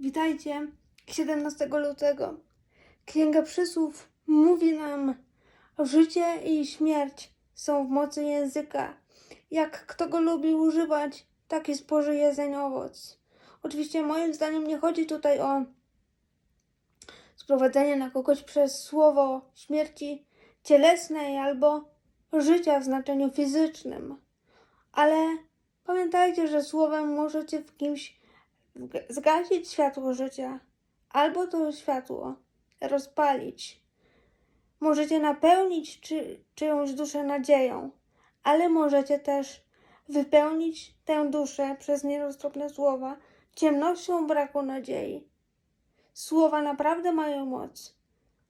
Witajcie 17 lutego. Księga Przysłów mówi nam: Życie i śmierć są w mocy języka. Jak kto go lubi używać, taki spożyje zeń owoc. Oczywiście, moim zdaniem, nie chodzi tutaj o sprowadzenie na kogoś przez słowo śmierci cielesnej albo życia w znaczeniu fizycznym. Ale pamiętajcie, że słowem możecie w kimś zgasić światło życia, albo to światło rozpalić. Możecie napełnić czy, czyjąś duszę nadzieją, ale możecie też wypełnić tę duszę przez nieroztropne słowa ciemnością braku nadziei. Słowa naprawdę mają moc.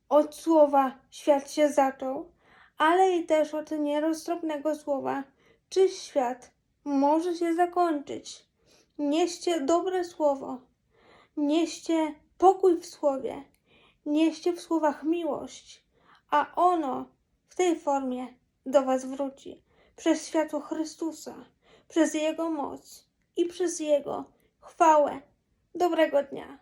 Od słowa świat się zaczął, ale i też od nieroztropnego słowa, czy świat może się zakończyć. Nieście dobre słowo, nieście pokój w słowie, nieście w słowach miłość, a ono w tej formie do Was wróci przez światło Chrystusa, przez Jego moc i przez Jego chwałę. Dobrego dnia.